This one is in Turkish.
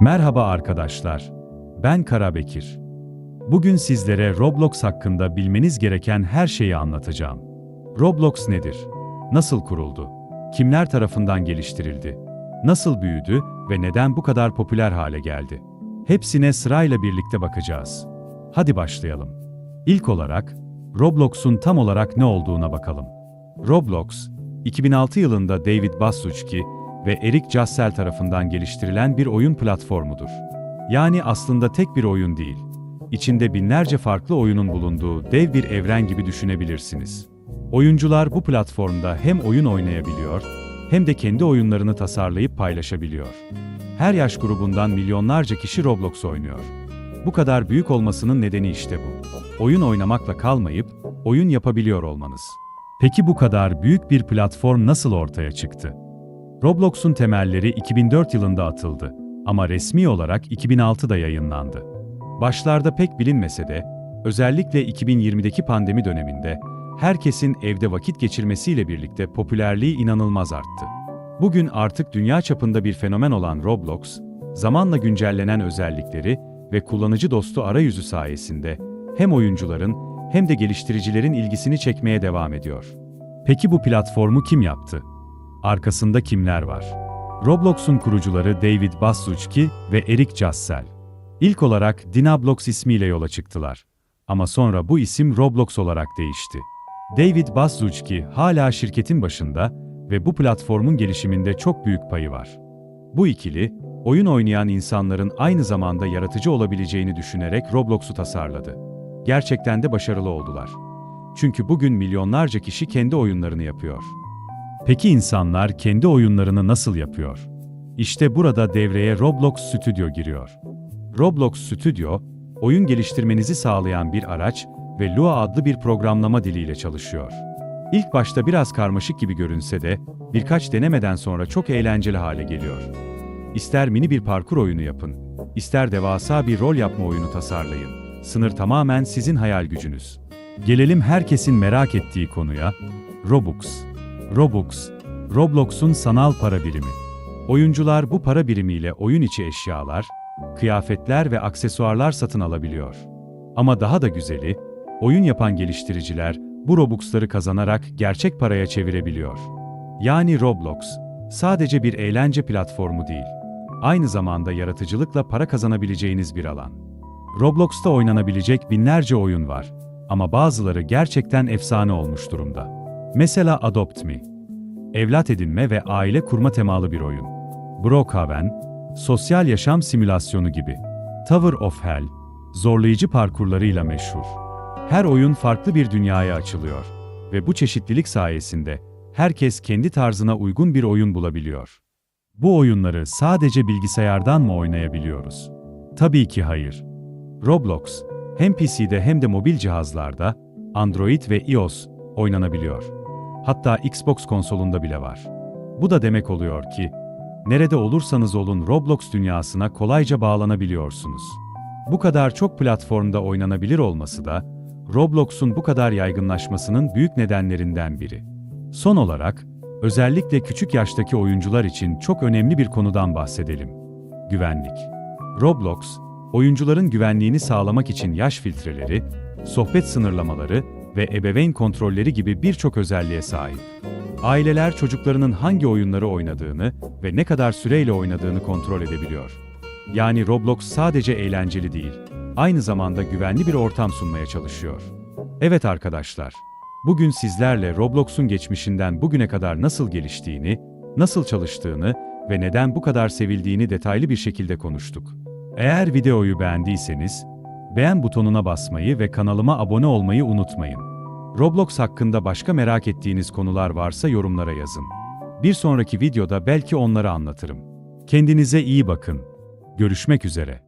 Merhaba arkadaşlar. Ben Karabekir. Bugün sizlere Roblox hakkında bilmeniz gereken her şeyi anlatacağım. Roblox nedir? Nasıl kuruldu? Kimler tarafından geliştirildi? Nasıl büyüdü ve neden bu kadar popüler hale geldi? Hepsine sırayla birlikte bakacağız. Hadi başlayalım. İlk olarak Roblox'un tam olarak ne olduğuna bakalım. Roblox, 2006 yılında David Baszucki ve Eric Jassel tarafından geliştirilen bir oyun platformudur. Yani aslında tek bir oyun değil. İçinde binlerce farklı oyunun bulunduğu dev bir evren gibi düşünebilirsiniz. Oyuncular bu platformda hem oyun oynayabiliyor, hem de kendi oyunlarını tasarlayıp paylaşabiliyor. Her yaş grubundan milyonlarca kişi Roblox oynuyor. Bu kadar büyük olmasının nedeni işte bu. Oyun oynamakla kalmayıp, oyun yapabiliyor olmanız. Peki bu kadar büyük bir platform nasıl ortaya çıktı? Roblox'un temelleri 2004 yılında atıldı ama resmi olarak 2006'da yayınlandı. Başlarda pek bilinmese de, özellikle 2020'deki pandemi döneminde herkesin evde vakit geçirmesiyle birlikte popülerliği inanılmaz arttı. Bugün artık dünya çapında bir fenomen olan Roblox, zamanla güncellenen özellikleri ve kullanıcı dostu arayüzü sayesinde hem oyuncuların hem de geliştiricilerin ilgisini çekmeye devam ediyor. Peki bu platformu kim yaptı? Arkasında kimler var? Roblox'un kurucuları David Baszucki ve Eric Jassel. İlk olarak Dinablox ismiyle yola çıktılar. Ama sonra bu isim Roblox olarak değişti. David Baszucki hala şirketin başında ve bu platformun gelişiminde çok büyük payı var. Bu ikili, oyun oynayan insanların aynı zamanda yaratıcı olabileceğini düşünerek Roblox'u tasarladı. Gerçekten de başarılı oldular. Çünkü bugün milyonlarca kişi kendi oyunlarını yapıyor. Peki insanlar kendi oyunlarını nasıl yapıyor? İşte burada devreye Roblox Studio giriyor. Roblox Studio, oyun geliştirmenizi sağlayan bir araç ve Lua adlı bir programlama diliyle çalışıyor. İlk başta biraz karmaşık gibi görünse de, birkaç denemeden sonra çok eğlenceli hale geliyor. İster mini bir parkur oyunu yapın, ister devasa bir rol yapma oyunu tasarlayın. Sınır tamamen sizin hayal gücünüz. Gelelim herkesin merak ettiği konuya, Robux. Robux, Roblox'un sanal para birimi. Oyuncular bu para birimiyle oyun içi eşyalar, kıyafetler ve aksesuarlar satın alabiliyor. Ama daha da güzeli, oyun yapan geliştiriciler bu Robux'ları kazanarak gerçek paraya çevirebiliyor. Yani Roblox, sadece bir eğlence platformu değil, aynı zamanda yaratıcılıkla para kazanabileceğiniz bir alan. Roblox'ta oynanabilecek binlerce oyun var ama bazıları gerçekten efsane olmuş durumda. Mesela Adopt Me, evlat edinme ve aile kurma temalı bir oyun. Brookhaven, sosyal yaşam simülasyonu gibi. Tower of Hell, zorlayıcı parkurlarıyla meşhur. Her oyun farklı bir dünyaya açılıyor ve bu çeşitlilik sayesinde herkes kendi tarzına uygun bir oyun bulabiliyor. Bu oyunları sadece bilgisayardan mı oynayabiliyoruz? Tabii ki hayır. Roblox, hem PC'de hem de mobil cihazlarda, Android ve iOS oynanabiliyor. Hatta Xbox konsolunda bile var. Bu da demek oluyor ki, nerede olursanız olun Roblox dünyasına kolayca bağlanabiliyorsunuz. Bu kadar çok platformda oynanabilir olması da, Roblox'un bu kadar yaygınlaşmasının büyük nedenlerinden biri. Son olarak, özellikle küçük yaştaki oyuncular için çok önemli bir konudan bahsedelim. Güvenlik. Roblox, oyuncuların güvenliğini sağlamak için yaş filtreleri, sohbet sınırlamaları ve ebeveyn kontrolleri gibi birçok özelliğe sahip. Aileler çocuklarının hangi oyunları oynadığını ve ne kadar süreyle oynadığını kontrol edebiliyor. Yani Roblox sadece eğlenceli değil, aynı zamanda güvenli bir ortam sunmaya çalışıyor. Evet arkadaşlar, bugün sizlerle Roblox'un geçmişinden bugüne kadar nasıl geliştiğini, nasıl çalıştığını ve neden bu kadar sevildiğini detaylı bir şekilde konuştuk. Eğer videoyu beğendiyseniz, beğen butonuna basmayı ve kanalıma abone olmayı unutmayın. Roblox hakkında başka merak ettiğiniz konular varsa yorumlara yazın. Bir sonraki videoda belki onları anlatırım. Kendinize iyi bakın. Görüşmek üzere.